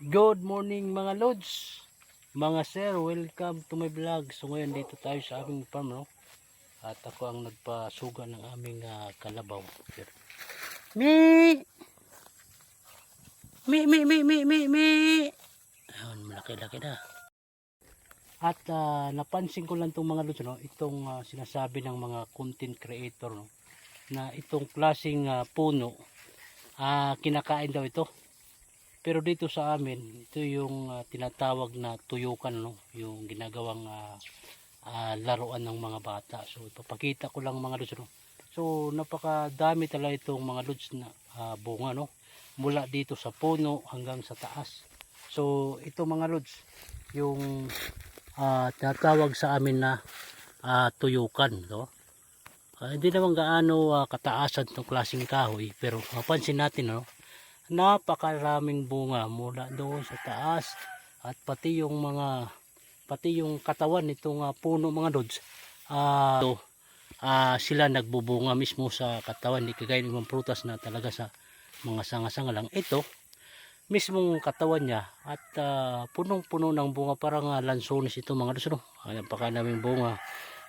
Good morning mga lods. Mga sir, welcome to my vlog. So ngayon dito tayo sa aming farm no. At ako ang nagpasuga ng aming ah, kalabaw. Sir. Mi! Mi, mi, mi, mi, mi, mi! Ayun, malaki-laki na. At ah, napansin ko lang itong mga lods, no? itong ah, sinasabi ng mga content creator no? na itong klaseng ah, puno, ah, kinakain daw ito. Pero dito sa amin, ito yung ah, tinatawag na tuyukan, no? yung ginagawang ah, ah, laruan ng mga bata. So ipapakita ko lang mga lods. No? So napakadami talaga itong mga lods na ah, bunga no? mula dito sa puno hanggang sa taas. So ito mga lods, yung ah, tinatawag sa amin na ah, tuyukan. No? Ah, hindi naman gaano ah, kataasan itong klaseng kahoy pero mapansin natin no? Napakaraming bunga mula doon sa taas at pati yung mga pati yung katawan nitong ah, puno mga lods ah ito, ah, sila nagbubunga mismo sa katawan hindi kagaya ng mga prutas na talaga sa mga sanga-sanga lang. Ito mismong katawan niya at ah, punong-puno ng bunga. Parang uh, lansones ito mga lods no? Ay, napakaraming bunga.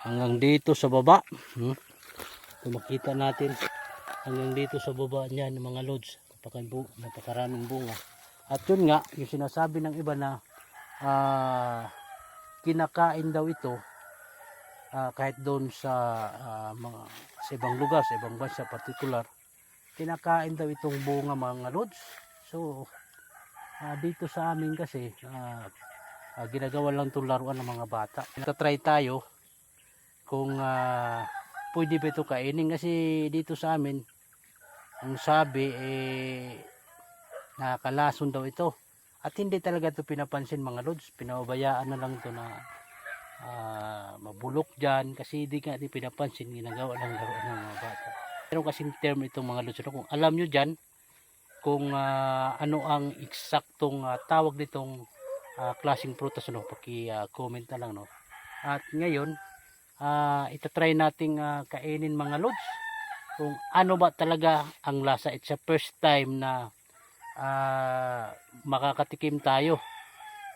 Hanggang dito sa baba hmm? Makita natin hanggang dito sa baba niyan mga lods napakabu napakaraming bunga. At yun nga yung sinasabi ng iba na ah, kinakain daw ito ah, kahit doon sa ah, mga sa ibang lugar sa ibang bansa particular kinakain daw itong bunga mga lods so ah, dito sa amin kasi ah, ah, ginagawa lang itong laruan ng mga bata. Try tayo kung ah, pwede ba ito kainin. Kasi dito sa amin ang sabi eh nakakalason daw ito. At hindi talaga ito pinapansin mga lods. Pinababayaan na lang ito na ah, mabulok dyan. Kasi hindi nga di pinapansin ginagawa lang laruan ng mga bata. Pero kasing term itong mga lods kung alam nyo dyan kung ah, ano ang eksaktong ah, tawag nitong ah, klaseng prutas ano, paki-comment na lang no? At ngayon ah itatry nating ah, kainin mga lods kung ano ba talaga ang lasa. It's a first time na ah, makakatikim tayo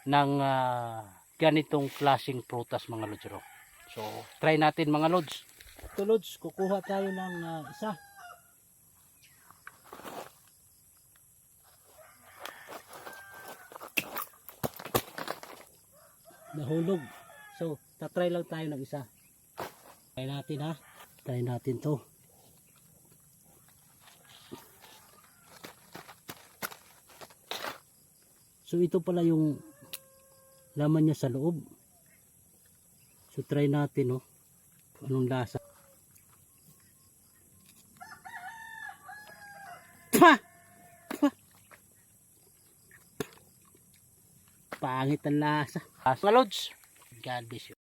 ng ah, ganitong klaseng prutas mga lods. no? So, try natin mga lods. Ito lods, kukuha tayo ng ah, isa. Nahulog. So, tatry lang tayo ng isa. Try natin ha. Try natin to. So ito pala yung laman niya sa loob. So try natin oh. Anong lasa. Pa! Pa! Pangit ang lasa. Mga lods, God bless you.